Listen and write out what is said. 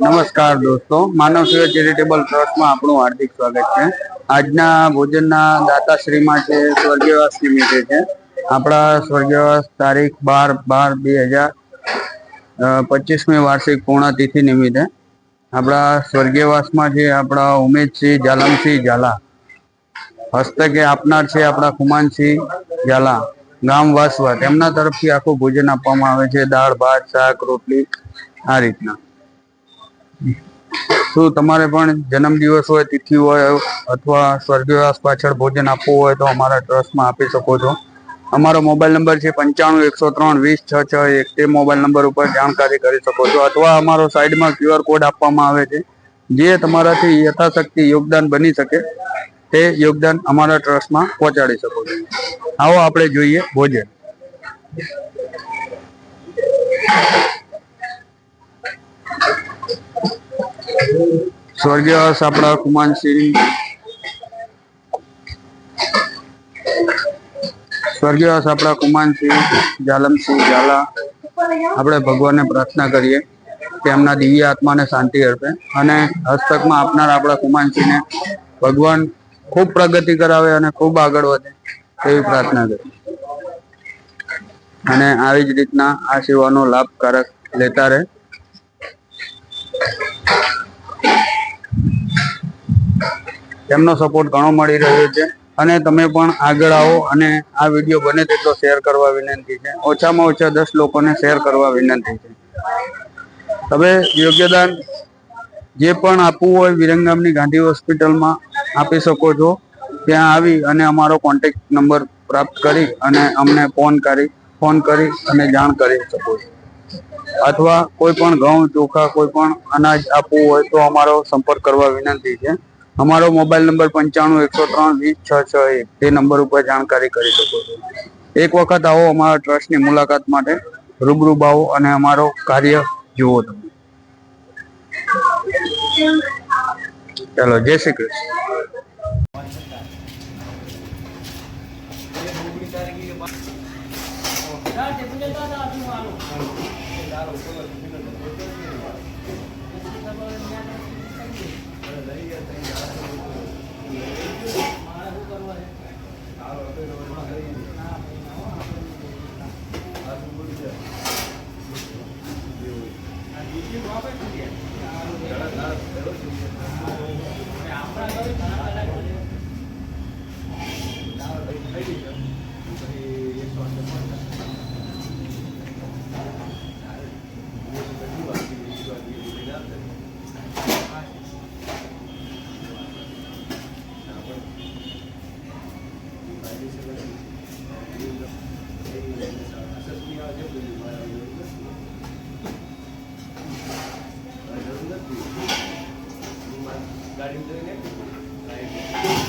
નમસ્કાર દોસ્તો. માનવ સેવા ચેરિટેબલ ટ્રસ્ટમાં આપણું હાર્દિક સ્વાગત છે. આજના ભોજનના દાતાશ્રીમાં છે સ્વર્ગવાસ નિમિત્તે છે. આપણા સ્વર્ગીયવાસ તારીખ બાર બાર બે હજાર પચીસમી વાર્ષિક પૂર્ણતિથિ નિમિત્તે આપણા સ્વર્ગીયવાસમાં છે આપણા ઉમેશસિંહ જાલમસિંહ ઝાલા. હસ્તકે આપનાર છે આપણા ખુમાનસિંહ ઝાલા. ગામ વાસવા તેમના તરફથી આખું ભોજન આપવામાં આવે છે. દાળ, ભાત, શાક, રોટલી, આ રીતના. શું તમારે પણ જન્મદિવસ હોય, તિથિ હોય, અથવા સ્વર્ગવાસ પાછળ ભોજન આપવું હોય તો અમારા ટ્રસ્ટમાં આપી શકો છો. અમારો મોબાઈલ નંબર છે પંચાણું, એકસો ત્રણ, વીસ, છ છ, એક. તે મોબાઈલ નંબર ઉપર જાણકારી કરી શકો છો. અથવા અમારો સાઈડમાં ક્યુઆર કોડ આપવામાં આવે છે. જે તમારાથી યથાશક્તિ યોગદાન બની શકે, તે યોગદાન અમારા ટ્રસ્ટમાં પહોંચાડી શકો છો. આવો આપણે જોઈએ ભોજન. સ્વર્ગવાસ આપણા કુમાનસિંહ સ્વર્ગીય આપણા કુમાનસિંહ જાલમસિંહ ઝાલા. આપણે ભગવાનને પ્રાર્થના કરીએ કે એમના દિવ્ય આત્માને શાંતિ અર્પે અને હસ્તકમાં આપનાર આપણા કુમાનસિંહને ભગવાન ખૂબ પ્રગતિ કરાવે અને ખૂબ આગળ વધે એવી પ્રાર્થના કરી અને આવી જ રીતના આ સેવાનો લાભકારક લેતા રહે. તેમનો સપોર્ટ ઘણો મળી રહ્યો છે. અને તમે પણ આગળ આવો અને આ વીડિયો બને તેટલો શેર કરવા વિનંતી છે. ઓછામાં ઓછા દસ લોકોને શેર કરવા વિનંતી છે. તમે યોગ્યદાન જે પણ આપવું હોય વિરંગામની ગાંધી હોસ્પિટલમાં આપી શકો છો. ત્યાં આવી અને અમારો કોન્ટેક્ટ નંબર પ્રાપ્ત કરી અને અમને ફોન કરી ફોન કરી અને જાણ કરી શકો છો. અથવા કોઈ પણ ઘઉં, ચોખા કોઈ પણ અનાજ આપવું હોય તો અમારો સંપર્ક કરવા વિનંતી છે. અમારો મોબાઈલ નંબર પંચાણું, એકસો ત્રણ, વીસ, છ છ, એક. તે નંબર ઉપર જાણકારી કરી શકો છો. એક વખત આવો અમારા ટ્રસ્ટની મુલાકાત માટે. રૂબરૂ આવો અને અમારો કાર્ય જુઓ તમે. ચાલો, જય શ્રી કૃષ્ણ. આપણા गाड़ी उधर